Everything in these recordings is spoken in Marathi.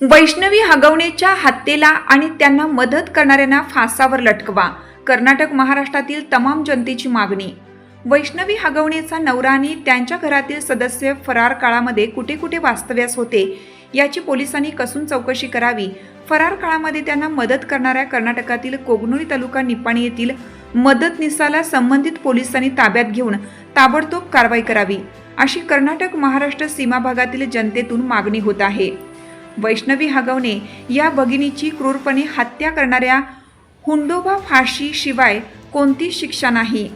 वैष्णवी हगवणेच्या हत्येला आणि त्यांना मदत करणाऱ्यांना फासावर लटकवा. कर्नाटक महाराष्ट्रातील तमाम जनतेची मागणी. वैष्णवी हगवणेचा नवरा आणि त्यांच्या घरातील सदस्य फरार काळामध्ये कुठे कुठे वास्तव्यास होते याची पोलिसांनी कसून चौकशी करावी? फरार काळामध्ये त्यांना मदत करणाऱ्या कर्नाटकातील कोगनोळी तालुका निपाणी येथील मदतनिसाला संबंधित पोलिसांनी ताब्यात घेऊन ताबडतोब कारवाई करावी अशी कर्नाटक महाराष्ट्र सीमा भागातील जनतेतून मागणी होत आहे. वैष्णवी हगवणे या भगिनीची क्रूरपणे हत्या करणाऱ्या हुंडोबा फाशी शिवाय कोणती शिक्षा नाही?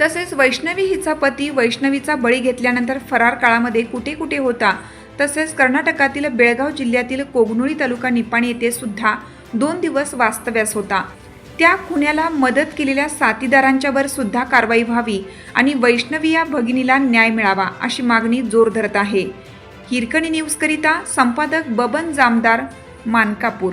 तसेच वैष्णवी हिचा पती वैष्णवीचा बळी घेतल्यानंतर फरार काळामध्ये कुठे कुठे होता तसेच कर्नाटकातील बेळगाव जिल्ह्यातील कोगनोळी तालुका निपाणी येथे सुद्धा दोन दिवस वास्तव्यास होता. त्या खुन्याला मदत केलेल्या साथीदारांच्यावर सुद्धा कारवाई व्हावी आणि वैष्णवी या भगिनीला न्याय मिळावा अशी मागणी जोर धरत आहे. हिरकणी न्यूजकरिता संपादक बबन जामदार मानकापूर.